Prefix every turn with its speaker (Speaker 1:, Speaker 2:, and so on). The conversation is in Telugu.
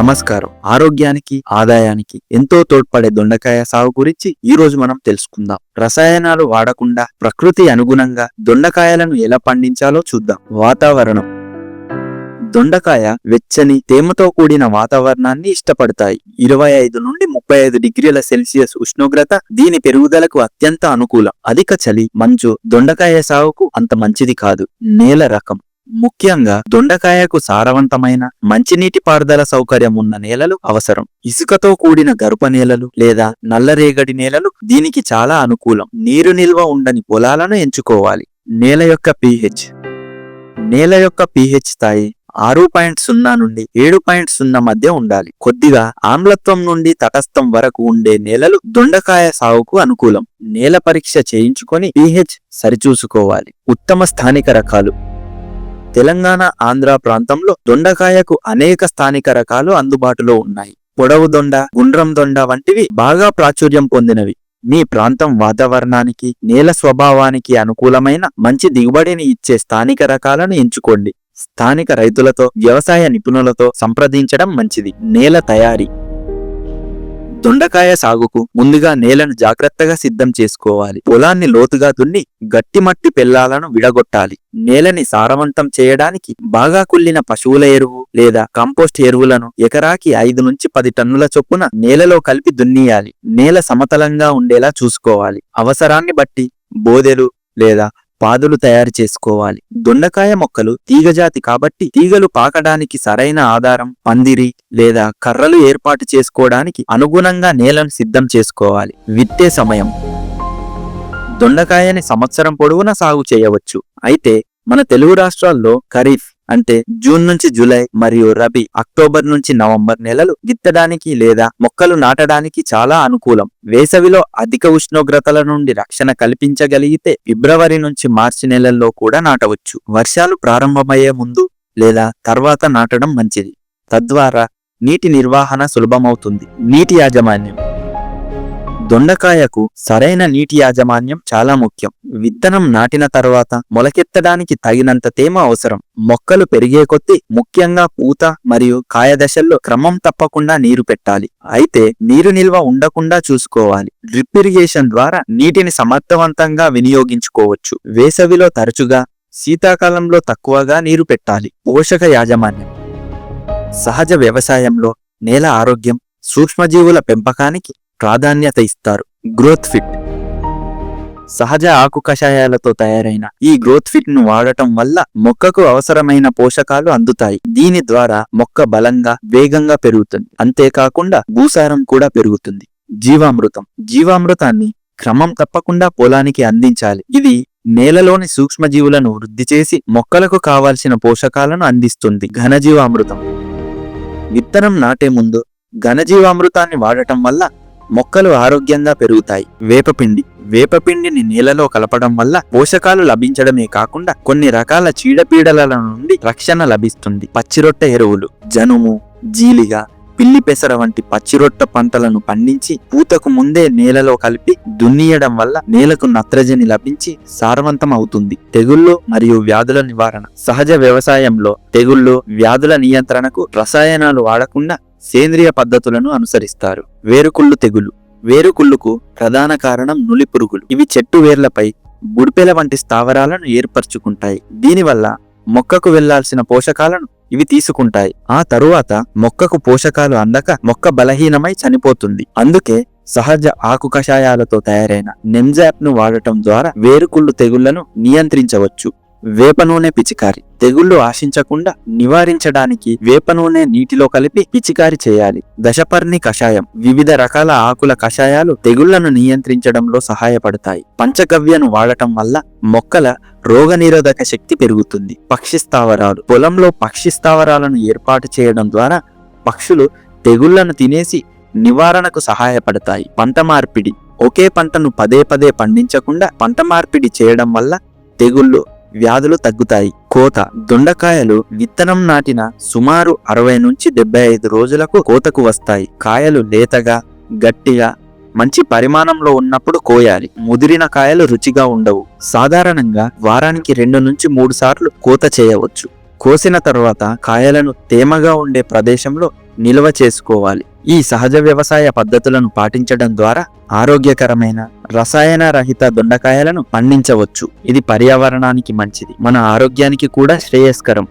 Speaker 1: నమస్కారం. ఆరోగ్యానికి ఆదాయానికి ఎంతో తోడ్పడే దొండకాయ సాగు గురించి ఈ రోజు మనం తెలుసుకుందాం. రసాయనాలు వాడకుండా ప్రకృతి అనుగుణంగా దొండకాయలను ఎలా పండించాలో చూద్దాం. వాతావరణం. దొండకాయ వెచ్చని తేమతో కూడిన వాతావరణాన్ని ఇష్టపడతాయి. ఇరవై ఐదు నుండి ముప్పై ఐదు డిగ్రీల సెల్సియస్ ఉష్ణోగ్రత దీని పెరుగుదలకు అత్యంత అనుకూలం. అధిక చలి మంచు దొండకాయ సాగుకు అంత మంచిది కాదు. నేల రకం. ముఖ్యంగా దొండకాయకు సారవంతమైన మంచినీటి పారుదల సౌకర్యం ఉన్న నేలలు అవసరం. ఇసుకతో కూడిన గరుప నేలలు లేదా నల్లరేగడి నేలలు దీనికి చాలా అనుకూలం. నీరు నిల్వ ఉండని పొలాలను ఎంచుకోవాలి. నేల యొక్క పిహెచ్ నేల యొక్క పిహెచ్ స్థాయి ఆరు పాయింట్ సున్నా నుండి ఏడు పాయింట్ సున్నా మధ్య ఉండాలి. కొద్దిగా ఆమ్లత్వం నుండి తటస్థం వరకు ఉండే నేలలు దొండకాయ సాగుకు అనుకూలం. నేల పరీక్ష చేయించుకొని పిహెచ్ సరిచూసుకోవాలి. ఉత్తమ స్థానిక రకాలు తెలంగాణ ఆంధ్ర ప్రాంతంలో దొండకాయకు అనేక స్థానిక రకాలు అందుబాటులో ఉన్నాయి. పొడవు దొండ గుండ్రం దొండ వంటివి బాగా ప్రాచుర్యం పొందినవి. మీ ప్రాంతం వాతావరణానికి నేల స్వభావానికి అనుకూలమైన మంచి దిగుబడిని ఇచ్చే స్థానిక రకాలను ఎంచుకోండి. స్థానిక రైతులతో వ్యవసాయ నిపుణులతో సంప్రదించడం మంచిది. నేల తయారీ. దొండకాయ సాగుకు ముందుగా నేలను జాగ్రత్తగా సిద్ధం చేసుకోవాలి. పొలాన్ని లోతుగా దున్ని గట్టి మట్టి పెళ్ళాలను విడగొట్టాలి. నేలని సారవంతం చేయడానికి బాగా కుళ్ళిన పశువుల ఎరువు లేదా కంపోస్ట్ ఎరువులను ఎకరాకి ఐదు నుంచి పది టన్నుల చొప్పున నేలలో కలిపి దున్నియాలి. నేల సమతలంగా ఉండేలా చూసుకోవాలి. అవసరాన్ని బట్టి బోదెలు లేదా పాదులు తయారు చేసుకోవాలి. దొండకాయ మొక్కలు తీగజాతి కాబట్టి తీగలు పాకడానికి సరైన ఆధారం పందిరి లేదా కర్రలు ఏర్పాటు చేసుకోవడానికి అనుగుణంగా నేలను సిద్ధం చేసుకోవాలి. విత్తే సమయం. దొండకాయని సంవత్సరం పొడవునా సాగు చేయవచ్చు. అయితే మన తెలుగు రాష్ట్రాల్లో ఖరీఫ్ అంటే జూన్ నుంచి జూలై మరియు రబీ అక్టోబర్ నుంచి నవంబర్ నెలలు విత్తడానికి లేదా మొక్కలు నాటడానికి చాలా అనుకూలం. వేసవిలో అధిక ఉష్ణోగ్రతల నుండి రక్షణ కల్పించగలిగితే ఫిబ్రవరి నుంచి మార్చి నెలల్లో కూడా నాటవచ్చు. వర్షాలు ప్రారంభమయ్యే ముందు లేదా తర్వాత నాటడం మంచిది. తద్వారా నీటి నిర్వహణ సులభమవుతుంది. నీటి యాజమాన్యం. దొండకాయకు సరైన నీటి యాజమాన్యం చాలా ముఖ్యం. విత్తనం నాటిన తర్వాత మొలకెత్తడానికి తగినంత తేమ అవసరం. మొక్కలు పెరిగే కొద్దీ ముఖ్యంగా పూత మరియు కాయ దశల్లో క్రమం తప్పకుండా నీరు పెట్టాలి. అయితే నీరు నిల్వ ఉండకుండా చూసుకోవాలి. డ్రిప్ ఇరిగేషన్ ద్వారా నీటిని సమర్థవంతంగా వినియోగించుకోవచ్చు. వేసవిలో తరచుగా శీతాకాలంలో తక్కువగా నీరు పెట్టాలి. పోషక యాజమాన్యం. సహజ వ్యవసాయంలో నేల ఆరోగ్యం సూక్ష్మజీవుల పెంపకానికి ప్రాధాన్యత ఇస్తారు. Growth fit. సహజ ఆకు కషాయాలతో తయారైన ఈ గ్రోత్ ఫిట్ను వాడటం వల్ల మొక్కకు అవసరమైన పోషకాలు అందుతాయి. దీని ద్వారా మొక్క బలంగా వేగంగా పెరుగుతుంది. అంతేకాకుండా భూసారం కూడా పెరుగుతుంది. జీవామృతం. జీవామృతాన్ని క్రమం తప్పకుండా పొలానికి అందించాలి. ఇది నేలలోని సూక్ష్మజీవులను వృద్ధి చేసి మొక్కలకు కావాల్సిన పోషకాలను అందిస్తుంది. ఘనజీవామృతం. విత్తనం నాటే ముందు ఘనజీవామృతాన్ని వాడటం వల్ల మొక్కలు ఆరోగ్యంగా పెరుగుతాయి. వేపపిండి. వేపపిండిని నేలలో కలపడం వల్ల పోషకాలు లభించడమే కాకుండా కొన్ని రకాల చీడపీడల నుండి రక్షణ లభిస్తుంది. పచ్చిరొట్ట ఎరువులు జనుము జీలిగ పిల్లి పెసర వంటి పచ్చిరొట్ట పంటలను పండించి పూతకు ముందే నేలలో కలిపి దున్నియడం వల్ల నేలకు నత్రజని లభించి సారవంతం అవుతుంది. తెగుళ్ళు మరియు వ్యాధుల నివారణ. సహజ వ్యవసాయంలో తెగుళ్ళు వ్యాధుల నియంత్రణకు రసాయనాలు వాడకుండా సేంద్రియ పద్ధతులను అనుసరిస్తారు. వేరుకుళ్ళు తెగులు. వేరుకుళ్ళుకు ప్రధాన కారణం నులి పురుగులు ఇవి చెట్టు వేర్లపై బుడిపెల వంటి స్థావరాలను ఏర్పరచుకుంటాయి. దీనివల్ల మొక్కకు వెళ్ళాల్సిన పోషకాలను ఇవి తీసుకుంటాయి. ఆ తరువాత మొక్కకు పోషకాలు అందక మొక్క బలహీనమై చనిపోతుంది. అందుకే సహజ ఆకు కషాయాలతో తయారైన నెమ్జాప్ను వాడటం ద్వారా వేరుకుళ్ళు తెగుళ్ళను నియంత్రించవచ్చు. వేప నూనె పిచికారి. తెగుళ్ళు ఆశించకుండా నివారించడానికి వేప నూనె నీటిలో కలిపి పిచికారి చేయాలి. దశపర్ణి కషాయం. వివిధ రకాల ఆకుల కషాయాలు తెగుళ్ళను నియంత్రించడంలో సహాయపడతాయి. పంచగవ్యను వాడటం వల్ల మొక్కల రోగనిరోధక శక్తి పెరుగుతుంది. పక్షి స్థావరాలు. పొలంలో పక్షి స్థావరాలను ఏర్పాటు చేయడం ద్వారా పక్షులు తెగుళ్ళను తినేసి నివారణకు సహాయపడతాయి. పంట మార్పిడి. ఒకే పంటను పదే పదే పండించకుండా పంట మార్పిడి చేయడం వల్ల తెగుళ్ళు వ్యాధులు తగ్గుతాయి. కోత. దొండకాయలు విత్తనం నాటిన సుమారు అరవై నుంచి డెబ్బై ఐదు రోజులకు కోతకు వస్తాయి. కాయలు లేతగా గట్టిగా మంచి పరిమాణంలో ఉన్నప్పుడు కోయాలి. ముదిరిన కాయలు రుచిగా ఉండవు. సాధారణంగా వారానికి రెండు నుంచి మూడు సార్లు కోత చేయవచ్చు. కోసిన తర్వాత కాయలను తేమగా ఉండే ప్రదేశంలో నిల్వ చేసుకోవాలి. ఈ సహజ వ్యవసాయ పద్ధతులను పాటించడం ద్వారా ఆరోగ్యకరమైన రసాయన రహిత దొండకాయలను పండించవచ్చు. ఇది పర్యావరణానికి మంచిది. మన ఆరోగ్యానికి కూడా శ్రేయస్కరం.